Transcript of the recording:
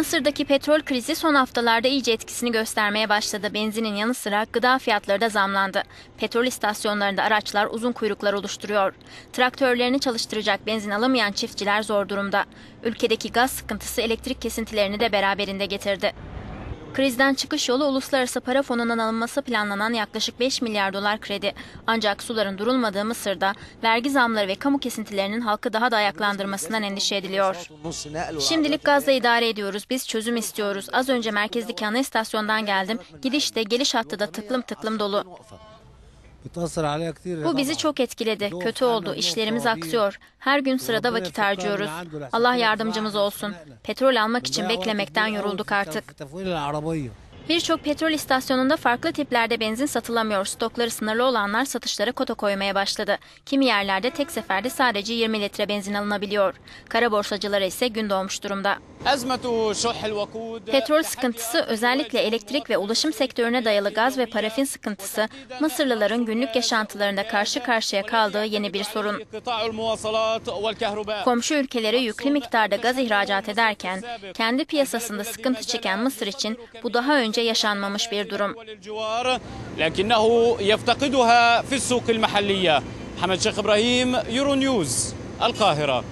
Mısır'daki petrol krizi son haftalarda iyice etkisini göstermeye başladı. Benzinin yanı sıra gıda fiyatları da zamlandı. Petrol istasyonlarında araçlar uzun kuyruklar oluşturuyor. Traktörlerini çalıştıracak benzin alamayan çiftçiler zor durumda. Ülkedeki gaz sıkıntısı elektrik kesintilerini de beraberinde getirdi. Krizden çıkış yolu uluslararası para fonundan alınması planlanan yaklaşık 5 milyar dolar kredi. Ancak suların durulmadığı Mısır'da vergi zamları ve kamu kesintilerinin halkı daha da ayaklandırmasından endişe ediliyor. Şimdilik gazla idare ediyoruz. Biz çözüm istiyoruz. Az önce merkezdeki ana istasyondan geldim. Gidiş de geliş hattı da tıklım tıklım dolu. Bu bizi çok etkiledi. Kötü oldu. İşlerimiz aksıyor. Her gün sırada vakit harcıyoruz. Allah yardımcımız olsun. Petrol almak için beklemekten yorulduk artık. Birçok petrol istasyonunda farklı tiplerde benzin satılamıyor. Stokları sınırlı olanlar satışlara kota koymaya başladı. Kimi yerlerde tek seferde sadece 20 litre benzin alınabiliyor. Kara borsacılara ise gün doğmuş durumda. Petrol sıkıntısı özellikle elektrik ve ulaşım sektörüne dayalı gaz ve parafin sıkıntısı Mısırlıların günlük yaşantılarında karşı karşıya kaldığı yeni bir sorun. Komşu ülkelere yüklü miktarda gaz ihracat ederken kendi piyasasında sıkıntı çeken Mısır için bu daha önce yaşanmamış bir durum. لكنه يفتقدها في السوق المحلية محمد شيخ إبراهيم يورو نيوز القاهرة